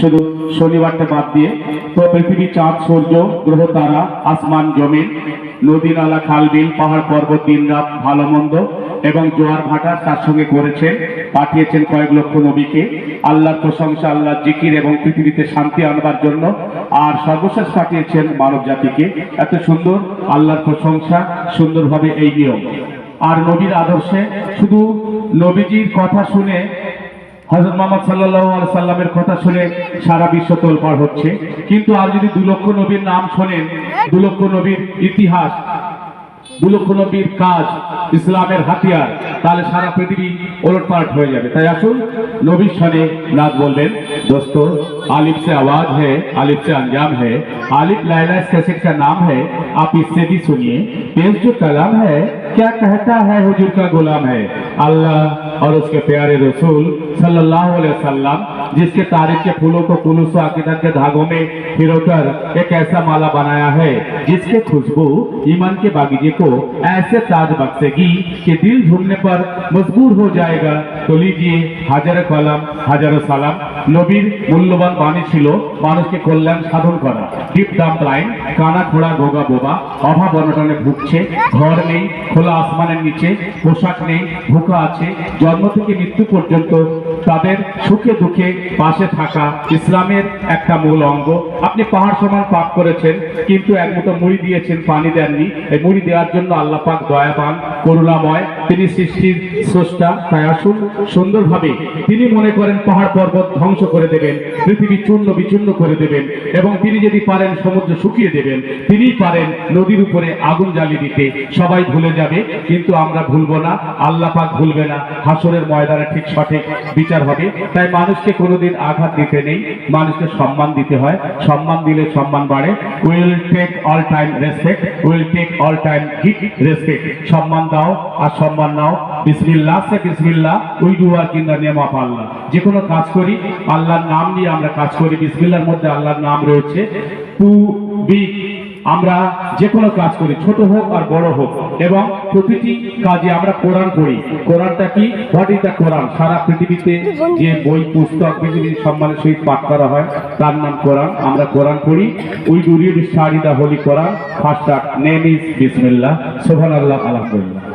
শুধু শনিবারটা বাদ দিয়ে তো পৃথিবী চাঁদ, সূর্য, গ্রহ, তারা, আসমান, জমিন, নদী, নালা, খাল, বিল, পাহাড়, পর্বত, দিন, রাত, ভালো, মন্দ এবং জোয়ার, ভাটা তার সঙ্গে করেছেন, পাঠিয়েছেন কয়েক লক্ষ নবীকে। আল্লাহর প্রশংসা আল্লাহ জিকির এবং পৃথিবীতে শান্তি আনবার জন্য আর সর্বশেষ পাঠিয়েছেন মানব জাতিকে এত সুন্দর আল্লাহর প্রশংসা, সুন্দরভাবে এই নিয়ম। আর নবীর আদর্শে শুধু নবীজির কথা শুনে হজরত মোহাম্মদ সাল্লাহ সাল্লামের কথা শুনে সারা বিশ্ব তোলপাড় হচ্ছে কিন্তু আর যদি দু লক্ষ নবীর নাম শোনেন দু লক্ষ নবীর ইতিহাস দু লক্ষ নবীর কাজ ইসলামের হাতিয়ার তাহলে সারা পৃথিবী ওলটপালট হয়ে যাবে তাই আসুন নবীর সনে নাথ বলবেন दोस्तों आलिफ से आवाज है आलिफ से अंजाम है आलिफ लाइला इस कैसेट का नाम है आप इससे भी सुनिए पेश जो कलाम है क्या कहता है हुजूर का गुलाम है अल्लाह और उसके प्यारे रसूल सल्लल्लाहु अलैहि वसल्लम जिसके तारीफ के फूलों को कुलूस अकीदत के धागों में पिरोकर एक ऐसा माला बनाया है जिसके खुशबू ईमान के बागीचे को ऐसे ताज बख्शेगी कि दिल झूमने पर मजबूर हो जाएगा तो लीजिए হাজারো কলাম হাজারো সালাম নবীর মূল্যবান বাণী ছিল মানুষকে কল্যাণ সাধন করা ডিপ ডাম লাইন কানা খোড়া গোগা বোবা অভাব অনটনে ভুগছে ঘর নেই খোলা আসমানের নিচে পোশাক নেই ভুকা আছে জন্ম থেকে মৃত্যু পর্যন্ত তাদের সুখে দুঃখে পাশে থাকা ইসলামের একটা মূল অঙ্গ। আপনি পাহাড় সমান পাক করেছেন, কিন্তু এক মুড়ি দিয়েছেন, পানি দেননি। এই মুড়ি দেওয়ার জন্য আল্লাহ পাক দয়াবান, করুণাময় তিনি সৃষ্টির স্রষ্টা, তাই আসুন সুন্দরভাবে তিনি মনে করেন পাহাড় পর্বত ধ্বংস করে দেবেন, পৃথিবী চূর্ণ বিচূর্ণ করে দেবেন, এবং তিনি যদি পারেন সমুদ্র শুকিয়ে দেবেন তিনি পারেন নদীর উপরে আগুন জ্বালিয়ে দিতে। সবাই ভুলে যাবে, কিন্তু আমরা ভুলবো না, আল্লাহ পাক ভুলবে না, হাসরের ময়দানে ঠিক সঠিক বিচার হবে। তাই মানুষকে কোনোদিন আঘাত দিতে নেই, মানুষকে সম্মান দিতে হয়। সম্মান দিলে সম্মান বাড়ে। Will take all time respect, will take all time give respect. সম্মান দাও আর সম্মান নাও। বিসমিল্লাহ সে বিসমিল্লাহ we do work in name Allah. যে কোনো কাজ করি, আল্লাহর নাম নিয়ে আমরা কাজ করি, বিসমিল্লাহর মধ্যে আল্লাহর নাম রয়েছে। টু বি, আমরা যে কোনো কাজ করি, ছোট হোক আর বড় হোক। এবং প্রতিটি কাজে আমরা কোরআন পড়ি। কোরআনটা কি? হোয়াট ইজ দ্য কোরআন সারা পৃথিবীতে যে বই, পুস্তক পৃথিবীর সম্মানের সহিত পাঠ করা হয়, তার নাম কোরআন। আমরা কোরআন পড়ি। We do read study the holy Quran. First name is বিসমিল্লাহ সোহান আল্লাহ আলহামদুলিল্লাহ।